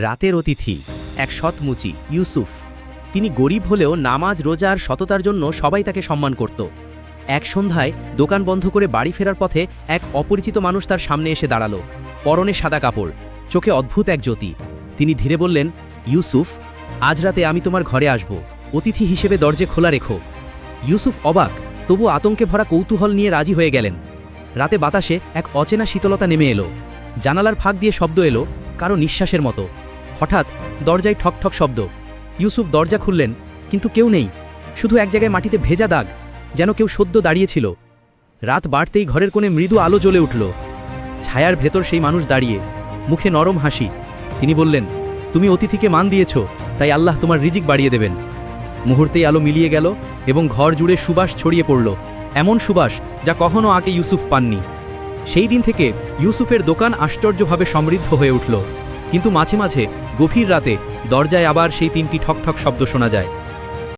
রাতের অতিথি, এক সৎমুচি, ইউসুফ। তিনি গরিব হলেও নামাজ রোজার সততার জন্য সবাই তাকে সম্মান করত। এক সন্ধ্যায় দোকান বন্ধ করে বাড়ি ফেরার পথে এক অপরিচিত মানুষ তার সামনে এসে দাঁড়াল। পরনে সাদা কাপড়, চোখে অদ্ভুত এক জ্যোতি। তিনি ধীরে বললেন, ইউসুফ, আজ রাতে আমি তোমার ঘরে আসব। অতিথি হিসেবে দরজে খোলা রেখো। ইউসুফ অবাক, তবু আতঙ্কে ভরা কৌতূহল নিয়ে রাজি হয়ে গেলেন। রাতে বাতাসে এক অচেনা শীতলতা নেমে এলো। জানালার ফাঁক দিয়ে শব্দ এলো কারও নিঃশ্বাসের মতো। হঠাৎ দরজায় ঠক ঠক শব্দ। ইউসুফ দরজা খুললেন, কিন্তু কেউ নেই। শুধু এক জায়গায় মাটিতে ভেজা দাগ, যেন কেউ সদ্য দাঁড়িয়েছিল। রাত বাড়তেই ঘরের কোণে মৃদু আলো জ্বলে উঠল। ছায়ার ভেতর সেই মানুষ দাঁড়িয়ে, মুখে নরম হাসি। তিনি বললেন, তুমি অতিথিকে মান দিয়েছ, তাই আল্লাহ তোমার রিজিক বাড়িয়ে দেবেন। মুহূর্তেই আলো মিলিয়ে গেল এবং ঘর জুড়ে সুবাস ছড়িয়ে পড়ল। এমন সুবাস যা কখনও আগে ইউসুফ পাননি। সেই দিন থেকে ইউসুফের দোকান আশ্চর্যভাবে সমৃদ্ধ হয়ে উঠল। কিন্তু মাঝে মাঝে গভীর রাতে দরজায় আবার সেই তিনটি ঠকঠক শব্দ শোনা যায়।